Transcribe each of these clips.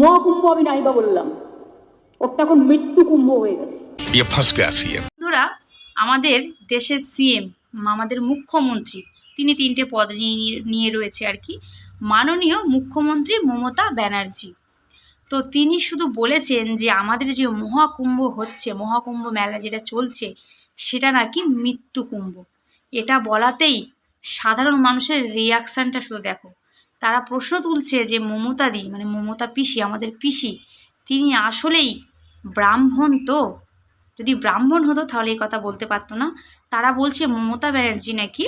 মহাকুম্ভ আমি নাইবা বললাম। ওটা এখন মৃত্যু কুম্ভ হয়ে গেছে। বন্ধুরা আমাদের দেশের সিএম আমাদের মুখ্যমন্ত্রী তিনি তিনটে পদ নিয়ে নিয়ে রয়েছে আর কি। মাননীয় মুখ্যমন্ত্রী মমতা ব্যানার্জি। তো তিনি শুধু বলেছেন যে আমাদের যে মহাকুম্ভ হচ্ছে মহাকুম্ভ মেলা যেটা চলছে সেটা নাকি মৃত্যুকুম্ভ এটা বলাতেই সাধারণ মানুষের রিয়াকশানটা শুধু দেখো। তারা প্রশ্ন তুলছে যে মমতাদি মানে মমতা পিসি, আমাদের পিসি, তিনি আসলেই ব্রাহ্মণ তো? যদি ব্রাহ্মণ হতো তাহলে এই কথা বলতে পারতো না। তারা বলছে, মমতা ব্যানার্জি নাকি?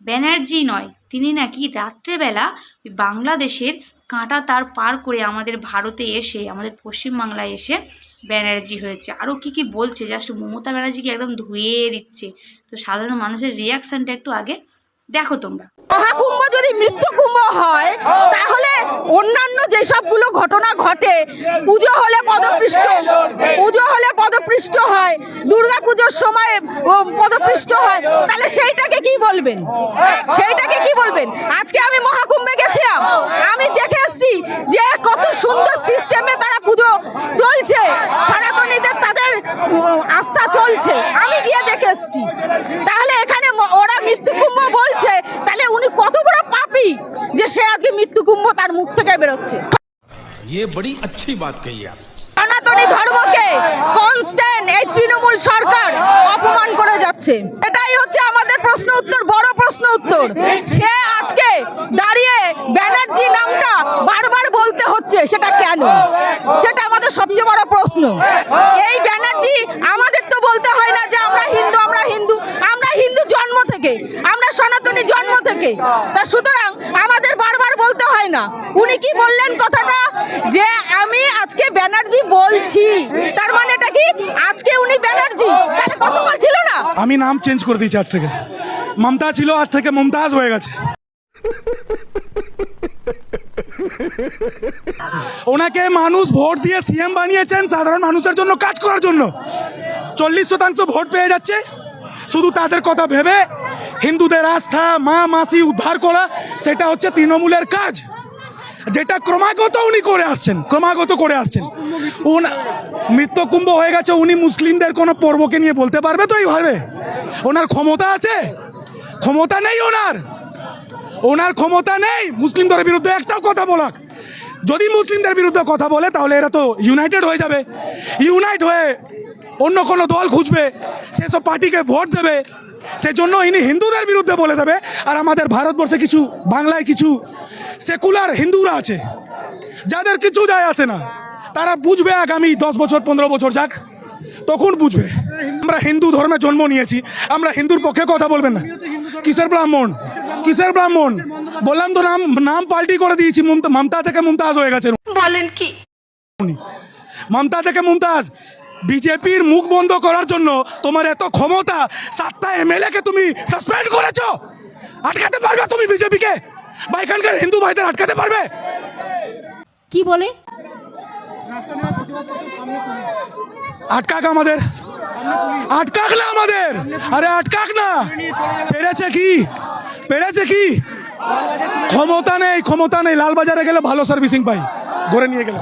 ব্যানার্জি নয়, তিনি নাকি রাত্রেবেলা বাংলাদেশের কাঁটা তার পার করে আমাদের ভারতে এসে, আমাদের পশ্চিমবাংলায় এসে ব্যানার্জি হয়েছে। আরও কী কী বলছে? জাস্ট মমতা ব্যানার্জিকে একদম ধুয়ে দিচ্ছে। তো সাধারণ মানুষের রিয়াকশানটা একটু আগে দেখো তোমরা। মহাকুম্ভ যদি মৃত্যু কুম্ভ হয়, তাহলে অন্যান্য যে সবগুলো ঘটনা ঘটে, পুজো হলে পদপৃষ্ট পুজো হলে পদপৃষ্ট হয় দুর্গা পুজোর সময় পদপৃষ্ট হয়, তাহলে সেইটাকে কি বলবেন? সেইটাকে কি বলবেন? আজকে আমি মহাকুম্ভে গেছিলাম। আমি দেখে এসেছি যে কত সুন্দর সিস্টেমে তারা পুজো চলছে। সনাতনীদের তাদের আস্থা চলছে। আমি গিয়ে দেখে এসেছি তাহলে এখানে ম- ওরা মৃত্যুকুম্ভ বলছে তাহলে উনি কত বড় পাপি যে সে আজকে মৃত্যুকুম্ভ তার মুখ থেকে বেরোচ্ছে ये बड़ी अच्छी बात कही आप সনাতনী ধর্মকে কনস্ট্যান্ট এই তৃণমূল সরকার অপমান করে যাচ্ছে এটাই হচ্ছে আমাদের প্রশ্ন উত্তর বড় প্রশ্ন উত্তর সে আজকে দাঁড়িয়ে ব্যানার্জি নামটা বারবার বলতে হচ্ছে সেটা কেন সেটা আমাদের সবচেয়ে বড় প্রশ্ন এই ব্যানার্জি আমাদের তো বলতে হয় না যে আমরা হিন্দু আমরা হিন্দু আমরা হিন্দু জন্ম থেকে আমরা সনাতনী জন্ম থেকে তা সুতরাং আমাদের বারবার বলতে হয় না। উনি কি বললেন কথাটা? যে আমি আজকে ব্যানার্জি বলছি। তার মানে এটা কি? আজকে উনি ব্যানার্জি। তাহলে গতকাল ছিল না? আমি নাম চেঞ্জ করে দিয়েছি আজ থেকে। মমতা ছিল, আজ থেকে মমতাজ হয়ে গেছে। ওনাকে মানুষ ভোট দিয়ে সিএম বানিয়েছেন সাধারণ মানুষের জন্য, কাজ করার জন্য। চল্লিশ শতাংশ ভোট পেয়ে যাচ্ছে। শুধু তাদের কথা ভেবে হিন্দুদের আস্থা, মা মাসি উদ্ধার করা, সেটা হচ্ছে তৃণমূলের কাজ। যেটা ক্রমাগত উনি করে আসছেন, ক্রমাগত করে আসছেন। মৃত্যকুম্ভ হয়ে গেছে, উনি মুসলিমদের কোনো পর্বকে নিয়ে বলতে পারবে তো এইভাবে? ওনার ক্ষমতা আছে? ক্ষমতা নেই ওনার। ওনার ক্ষমতা নেই, মুসলিমদের বিরুদ্ধে একটাও কথা বলাক যদি মুসলিমদের বিরুদ্ধে কথা বলে, তাহলে এরা তো ইউনাইটেড হয়ে যাবে। ইউনাইট হয়ে অন্য কোনো দল খুঁজবে সেসব পার্টিকে ভোট দেবে সেজন্য ইনি হিন্দুদের বিরুদ্ধে বলে দেবে। আর আমাদের ভারতবর্ষে কিছু বাংলায় কিছু সেকুলার হিন্দুরা আছে যাদের কিছু যায় আসে না। তারা বুঝবে আগামী দশ বছর পনেরো বছর যাক তখন বুঝবে। আমরা হিন্দু ধর্মে জন্ম নিয়েছি আমরা হিন্দুর পক্ষে কথা বলবেন না। কিসের ব্রাহ্মণ? কিসের ব্রাহ্মণ? বললাম তো নাম নাম পাল্টি করে দিয়েছি মমতা- মমতা থেকে মুমতাজ হয়ে গেছে। বলেন কি? মমতা থেকে মুমতাজ। বিজেপির মুখ বন্ধ করার জন্য তোমার এত ক্ষমতা সাতটা এমএলএ কে তুমি সাসপেন্ড করেছ। আটকাতে পারবে তুমি বিজেপিকে? বা এখানকার হিন্দু ভাইদের আটকাতে পারবে? কি বলে? আটকাক আমাদের। আটকাক না আমাদের। আরে আটকাক না। পেরেছে কি? পেরেছে কি? ক্ষমতা নেই ক্ষমতা নেই। লালবাজারে গেলে ভালো সার্ভিসিং পাই। ধরে নিয়ে গেলে